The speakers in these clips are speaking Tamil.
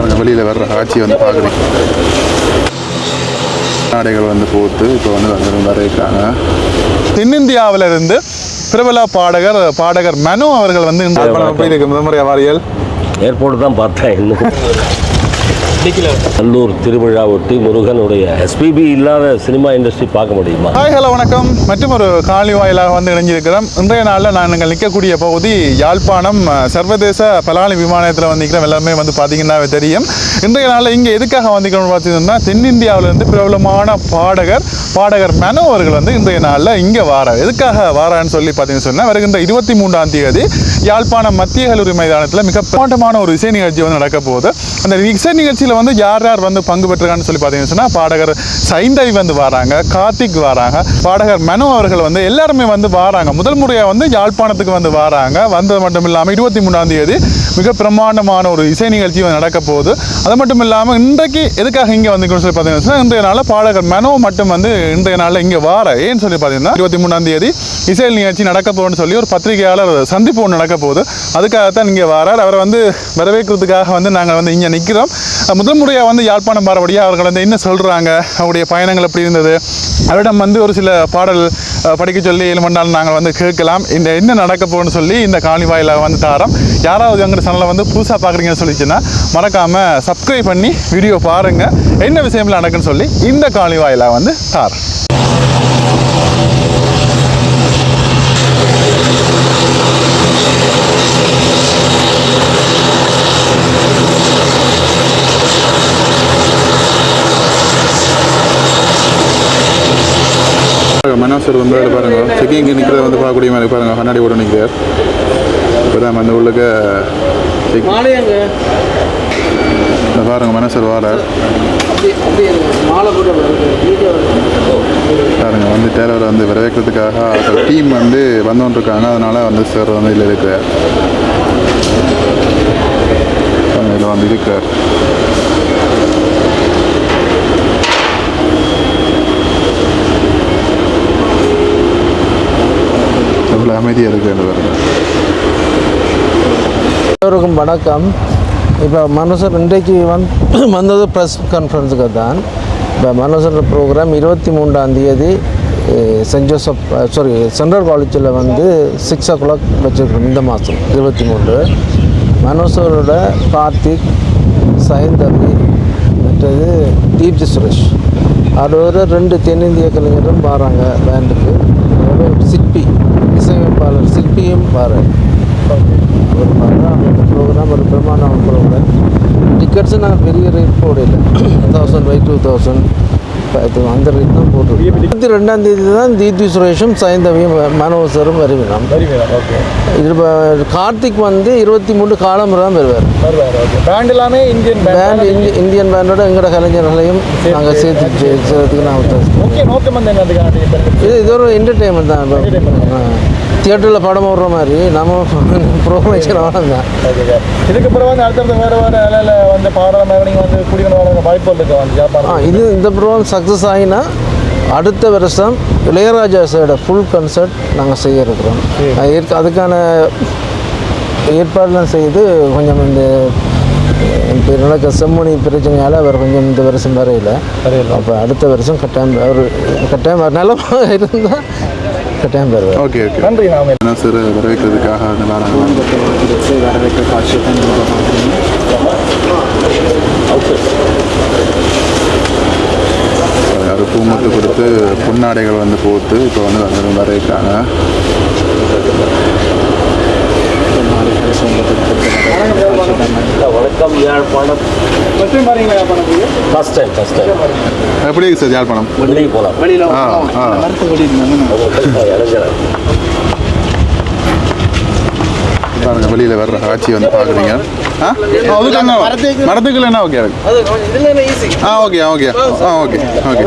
பாருங்க வெளியில் வர்ற காட்சி வந்து பார்க்குறீங்க நாடைகள் வந்து போட்டு இப்போ வந்து வந்து வரைக்கிறாங்க தென்னிந்தியாவில இருந்து பிரபல பாடகர் பாடகர் மனு அவர்கள் வந்து இந்த முதன்முறை வாரியல்? ஏர்போர்ட் தான் பார்த்தேன் இன்னும். நல்லூர் திருவிழா ஒட்டி முருகனுடைய எஸ்பிபி இல்லாத சினிமா இண்டஸ்ட்ரி பார்க்க முடியுமா? ஹாய் ஹலோ வணக்கம். மற்றும் ஒரு காலி வாயிலாக வந்து இணைஞ்சிருக்கிறோம். இன்றைய நாளில் நான் நீங்கள் நிற்கக்கூடிய பகுதி யாழ்ப்பாணம் சர்வதேச பலாலி விமானத்தில் வந்து நிற்கிறோம் எல்லாமே வந்து பார்த்தீங்கன்னா தெரியும். இன்றைய நாளில் இங்கே எதுக்காக வந்திருக்கிறோம்னு பார்த்தீங்கன்னா தென்னிந்தியாவிலேருந்து பிரபலமான பாடகர் பாடகர் மனு அவர்கள் வந்து இன்றைய நாளில் இங்கே வாரார். எதுக்காக வாரான்னு சொல்லி பார்த்தீங்கன்னு சொன்னால் வருகின்ற இருபத்தி மூன்றாம் தேதி யாழ்ப்பாணம் மத்திய கல்லூரி மைதானத்தில் மிக பிரமாண்டமான ஒரு இசை நிகழ்ச்சி வந்து நடக்க போகுது. அந்த இசை நிகழ்ச்சியில் வந்து யார் யார் வந்து பங்கு பெற்றிருக்கான்னு சொல்லி பார்த்தீங்கன்னு பாடகர் சைந்தவி வந்து வராங்க கார்த்திக் வராங்க பாடகர் மனு அவர்கள் வந்து எல்லாருமே வந்து வராங்க. முதல் முறையாக வந்து யாழ்ப்பாணத்துக்கு வந்து வராங்க. வந்தது மட்டும் இல்லாமல் இருபத்தி மூணாம் தேதி மிக பிரமாண்டமான ஒரு இசை நிகழ்ச்சி வந்து நடக்க போகுது. அது மட்டும் இல்லாமல் இன்றைக்கு எதுக்காக இங்கே வந்து சொல்லி பார்த்தீங்கன்னா இன்றைய நாளில் பாடகர் மனோ மட்டும் வந்து இன்றைய நாளில் இங்கே வார. ஏன்னு சொல்லி பார்த்தீங்கன்னா இருபத்தி மூணாம் தேதி இசை நிகழ்ச்சி நடக்க போகுதுன்னு சொல்லி ஒரு பத்திரிகையாளர் சந்திப்பு ஒன்று நடக்க போகுது. அதுக்காகத்தான் இங்கே வரார். அவரை வந்து வரவேற்கிறதுக்காக வந்து நாங்கள் வந்து இங்கே நிற்கிறோம் முதல் முறையாக வந்து யாழ்ப்பாணம் பாரபடியாக அவர்கள் வந்து என்ன சொல்கிறாங்க அவருடைய பயணங்கள் எப்படி இருந்தது? அவரிடம் வந்து ஒரு சில பாடல் படிக்க சொல்லி ஏழுமண்டால் நாங்கள் வந்து கேட்கலாம். இந்த என்ன நடக்க போகணும்னு சொல்லி இந்த காணி வாயிலாக வந்து தாரோம். யாராவது எங்கள் சேனலை வந்து புதுசாக பார்க்குறீங்கன்னு சொல்லிச்சுன்னா மறக்காமல் சப்ஸ்கிரைப் பண்ணி வீடியோ பாருங்கள் என்ன விஷயம்ல நடக்குன்னு சொல்லி இந்த காணி வாயிலாக வந்து தாரோம். மனோசர் வந்து அதில் பாருங்க. செக்கிங் நிற்கிறத வந்து பார்க்கக்கூடிய மாதிரி பாருங்க. கண்ணாடி போட்டு நிற்கிறார் இப்போ தான் வந்து உள்ளுக்க check- மாலையாங்க இந்த பாருங்க மனோசர் வீடியோ பாருங்க வந்து டேலரை வந்து வரவேற்கிறதுக்காக டீம் வந்து வந்து கொண்டிருக்காங்க அதனால வந்து சார் வந்து இதில் இருக்கிறார். இதில் வந்து இருக்கிறார். எவ்வளோ அமைதியாக எல்லோருக்கும் வணக்கம். இப்போ மனோசர் இன்றைக்கு வந் வந்தது ப்ரெஸ் கான்ஃபரன்ஸுக்கு தான் இப்போ மனோசர் ப்ரோக்ராம் இருபத்தி மூன்றாம் தேதி சென்ட் ஜோசப் சாரி சென்ட்ரல் காலேஜில் வந்து சிக்ஸ் ஓ கிளாக் வச்சுருக்கோம் இந்த மாதம் இருபத்தி மூன்று. மனோசரோட கார்த்திக் சைந்தவி மற்றது தீப்தி சுரேஷ். அதோட ரெண்டு தென்னிந்திய கலைஞரும் வராங்க பேண்டுக்கு சிற்பி இசையமைப்பாளர் சிற்பியும் வராங்க ஒரு மாதிரி ப்ரோக்ராம் ஒரு பிரமாணம் ப்ரோக்ராம் டிக்கெட்ஸு நாங்கள் பெரிய ரேட் போடல. தௌசண்ட் பை டூ தௌசண்ட் அந்த ரேட் தான் போட்டுருக்கோம் இருபத்தி ரெண்டாம் தேதி தான் தீப்தி சுரேஷும் சைந்தவியும் மனோசரும் வருவினோம் இது இப்போ கார்த்திக் வந்து இருபத்தி மூணு காலம் தான் வருவார் பேண்ட் எல்லாமே இந்தியன் பேண்ட் இந்தி இந்தியன் பேண்டோட எங்களோட கலைஞர்களையும் நாங்கள் சேர்த்து சேர்த்துக்கு நான் இது இது ஒரு என்டர்டெயின்மெண்ட் தான். தியேட்டரில் படம் ஓடுற மாதிரி நம்ம ப்ரோமேஷன் தான். இதுக்கப்புறம் வந்து அடுத்தடுத்த வேறு வேறு நிலையில் வந்து பாடுற நீங்கள் வந்து குடிக்கணும் வர வாய்ப்பு இருக்கு வந்து ஆ இது இந்த ப்ரோக்ராம் சக்ஸஸ் ஆகினா அடுத்த வருஷம் இளையராஜா சாரோட ஃபுல் கன்சர்ட் நாங்கள் செய்ய இருக்கிறோம். அதுக்கான ஏற்பாடுலாம் செய்து கொஞ்சம் இந்த இப்போ நடக்க செம்மொழி பிரச்சனையால் அவர் கொஞ்சம் இந்த வருஷம் வரையில. அப்போ அடுத்த வருஷம் கட்டாயம் அவர் கட்டாயம் நிலமாக இருந்தால் கட்டாயம் வருவார் ஓகே ஓகே நன்றி நாம மனோசர் வரவேற்கிறதுக்காக அந்த வராங்க அது பூமத்து கொடுத்து பொன்னாடைகள் வந்து போட்டு இப்போ வந்து வந்து வரவேற்கிறாங்க வணக்கம் யாழ்ப்பாணம் ஃபஸ்ட் டைம் டைம் எப்படி இருக்கு சார் யாழ்ப்பாணம் வெளியே போகலாம் வெளியில் ஆ ஆ. இளைஞர் பாருங்க வெளியில் வர்ற காட்சி வந்து பார்க்குறீங்க. ஆ? ஆ, அதுக்காங்க மரத்துக்குள்ள என்ன ஓகே இருக்கு? அது இதில் ஈஸி ஆ ஓகே ஓகே. ஆ ஓகே ஓகே.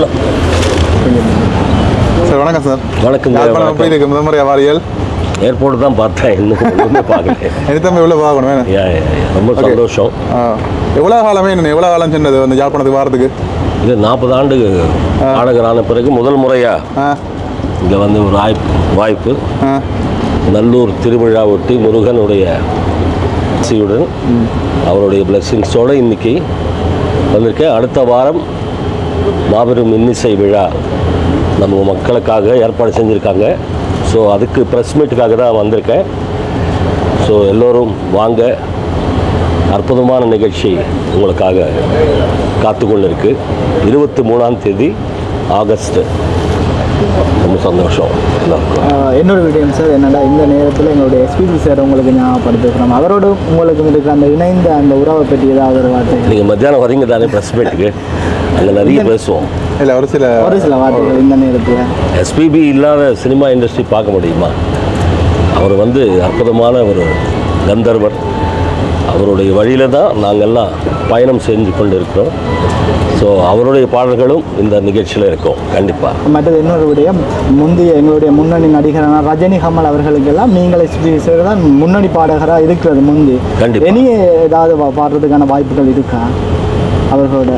இதுக்குள்ள சார் வணக்கம் சார். வணக்கம். எப்படி இருக்கு முதல் முறையாக வாரியல் ஏர்போர்ட் தான் பார்த்தேன் இன்னும் ஒன்றுமே பார்க்கல எடுத்தமே எவ்வளோ பார்க்கணும். ரொம்ப சந்தோஷம். எவ்வளோ காலமே என்ன எவ்வளோ காலம் சென்றது அந்த யாழ்ப்பாணத்துக்கு வாரத்துக்கு? இது நாற்பது ஆண்டு பாடகரான பிறகு முதல் முறையாக ஆ. இங்கே வந்து ஒரு வாய்ப்பு. வாய்ப்பு நல்லூர் திருவிழா ஒட்டி முருகனுடைய ஆசியுடன் அவருடைய பிளெஸ்ஸிங்ஸோடு இன்னைக்கு வந்திருக்கேன். அடுத்த வாரம் மாபெரும் இன்னிசை விழா நம்ம மக்களுக்காக ஏற்பாடு செஞ்சுருக்காங்க. ஸோ அதுக்கு ப்ரெஸ் மீட்டுக்காக தான் வந்திருக்கேன். ஸோ எல்லோரும் வாங்க. அற்புதமான நிகழ்ச்சி உங்களுக்காக காத்து கொண்டு இருக்கு இருபத்தி மூணாம் தேதி ஆகஸ்ட். ரொம்ப சந்தோஷம் இன்னொரு விடயம் சார் என்னடா இந்த நேரத்தில் எங்களுடைய எஸ்பிபி சார் உங்களுக்கு ஞாபகப்படுத்திருக்கிறோம். அவரோட உங்களுக்கு இருக்கிற அந்த இணைந்த அந்த உறவை பற்றி ஏதாவது ஒரு வார்த்தை? நீங்கள் மத்தியானம் வரீங்க தானே ப்ரெஸ் மீட்டுக்கு அங்கே நிறைய பேசுவோம். இல்லை ஒரு சில ஒரு சில வார்த்தைகள் இந்த நேரத்தில். எஸ்பிபி இல்லாத சினிமா இண்டஸ்ட்ரி பார்க்க முடியுமா? அவர் வந்து அற்புதமான ஒரு கந்தர்வர். அவருடைய வழியில் தான் நாங்கள்லாம் பயணம் செஞ்சு கொண்டு இருக்கிறோம் ஸோ அவருடைய பாடல்களும் இந்த நிகழ்ச்சியில் இருக்கும். கண்டிப்பாக மற்றது இன்னொரு விடயம் முந்தைய எங்களுடைய முன்னணி நடிகரான ரஜினி கமல் அவர்களுக்கெல்லாம் நீங்கள் சார் தான் முன்னணி பாடகராக இருக்கிறது முந்தி. கண்டிப்பா. இனி ஏதாவது பாடுறதுக்கான வாய்ப்புகள் இருக்கா? அவர்களோட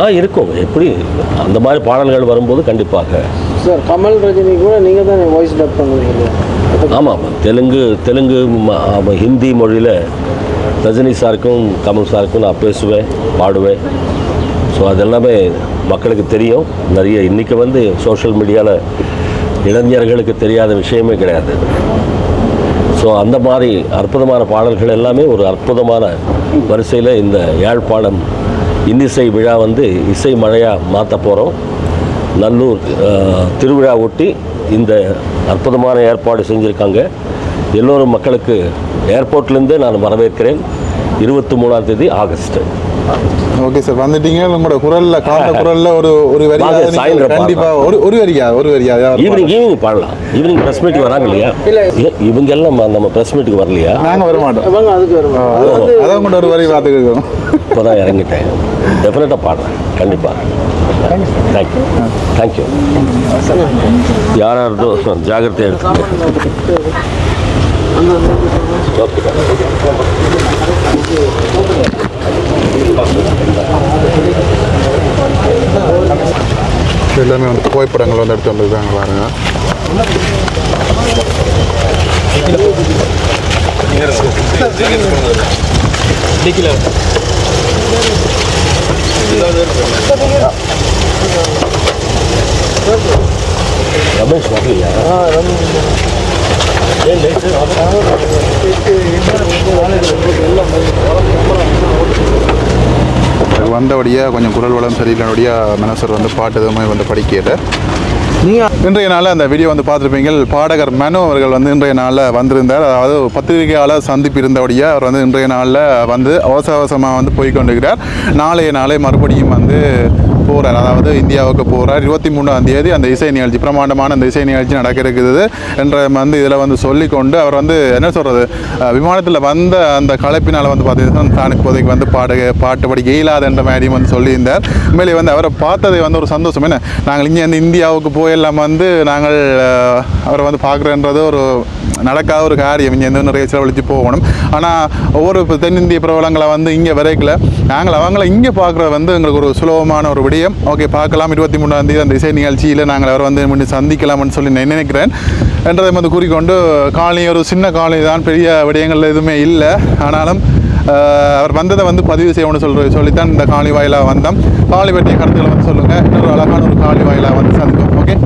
ஆ இருக்கும். எப்படி? அந்த மாதிரி பாடல்கள் வரும்போது கண்டிப்பாக. சார் கமல் ரஜினி கூட நீங்கள் தான் வாய்ஸ் டப் பண்ணுவீங்க? ஆமாம் தெலுங்கு தெலுங்கு ஹிந்தி மொழியில் ரஜினி சாருக்கும் கமல் சாருக்கும் நான் பேசுவேன் பாடுவேன். ஸோ அது எல்லாமே மக்களுக்கு தெரியும். நிறைய இன்றைக்கி வந்து சோஷியல் மீடியாவில் இளைஞர்களுக்கு தெரியாத விஷயமே கிடையாது. ஸோ அந்த மாதிரி அற்புதமான பாடல்கள் எல்லாமே ஒரு அற்புதமான வரிசையில் இந்த யாழ்ப்பாணம் இன்னிசை விழா வந்து இசை மழையாக மாற்ற போகிறோம் நல்லூர் திருவிழா ஒட்டி இந்த அற்புதமான ஏற்பாடு செஞ்சுருக்காங்க. எல்லோரும் மக்களுக்கு ஏர்போர்ட்லேருந்தே நான் வரவேற்கிறேன். இருபத்தி மூணாம் தேதி ஆகஸ்ட். ஓகே சார் வந்துட்டீங்க உங்களோட குரல்ல காந்த குரல்ல ஒரு ஒரு வரியா சாயந்தரம் கண்டிப்பா ஒரு ஒரு வரியா ஒரு வரியா ஈவினிங் ஈவினிங் பாடலாம். ஈவினிங் ப்ரெஸ் மீட்டுக்கு வராங்க இல்லையா? இவங்க எல்லாம் நம்ம- ப்ரெஸ் மீட்டுக்கு வரலையா? நாங்க வர மாட்டோம். அவங்க அதுக்கு வரும் அதான் அதான் கூட ஒரு வரி பார்த்துக்கிறோம் இப்போ தான் இறங்கிட்டேன். டெஃபினட்டாக பாடுறேன். கண்டிப்பாக தேங்க்யூ தேங்க்யூ யாரார்தோ ஜாகிரதை எடுத்து ஓகே எல்லாமே வந்து புகைப்படங்கள் வந்து எடுத்து வந்துருக்காங்க பாருங்க. ரமேஷ் வரலையா ஏன் லேட்டு வந்தபடியாக கொஞ்சம் குரல் வளம் சரியில்லைனபடியாக மனசர் வந்து பாட்டு எதுவுமே வந்து படிக்கல. இன்றைய நாளில் அந்த வீடியோ வந்து பார்த்துருப்பீங்க பாடகர் மனு அவர்கள் வந்து இன்றைய நாளில் வந்திருந்தார். அதாவது பத்திரிகையாளர் சந்திப்பு இருந்தபடியாக அவர் வந்து இன்றைய நாளில் வந்து அவசர அவசரமாக வந்து போய் கொண்டிருக்கிறார் நாளைய நாளை மறுபடியும் வந்து போகிறார் அதாவது இந்தியாவுக்கு போகிறார் இருபத்தி மூணாம் தேதி அந்த இசை நிகழ்ச்சி பிரமாண்டமான அந்த இசை நிகழ்ச்சி நடக்க இருக்குது என்ற வந்து இதில் வந்து சொல்லிக்கொண்டு அவர் வந்து என்ன சொல்கிறது விமானத்தில் வந்த அந்த கலைப்பினால் வந்து பார்த்தீங்கன்னா தான் இப்போதைக்கு வந்து பாடு பாட்டு படிக்க இயலாது என்ற மாதிரியும் வந்து சொல்லியிருந்தார். உண்மையிலே வந்து அவரை பார்த்ததை வந்து ஒரு சந்தோஷம். என்ன? நாங்கள் இங்கே வந்து இந்தியாவுக்கு போயெல்லாம் வந்து நாங்கள் அவரை வந்து பார்க்குறன்றது ஒரு நடக்காத ஒரு காரியம். இங்கே இருந்து நிறைய செலவழித்து போகணும். ஆனால் ஒவ்வொரு தென்னிந்திய பிரபலங்களை வந்து இங்கே வரைக்கல. நாங்கள் அவங்கள இங்கே பார்க்குறது வந்து எங்களுக்கு ஒரு சுலபமான ஒரு விடயம். ஓகே பார்க்கலாம். இருபத்தி மூணாம் தேதி அந்த இசை நிகழ்ச்சியில் நாங்கள் அவரை வந்து மீண்டும் சந்திக்கலாம்னு சொல்லி நான் நினைக்கிறேன். என்றதை வந்து கூறிக்கொண்டு காலனி ஒரு சின்ன காலனி தான். பெரிய விடயங்கள் எதுவுமே இல்லை. ஆனாலும் அவர் வந்ததை வந்து பதிவு செய்யணும்னு சொல்கிற சொல்லித்தான் இந்த காலி வாயிலாக வந்தோம். காலி பற்றிய கருத்துக்களை வந்து சொல்லுங்கள் இன்னொரு அழகான ஒரு காலி வாயிலாக வந்து சந்திக்கும் ஓகே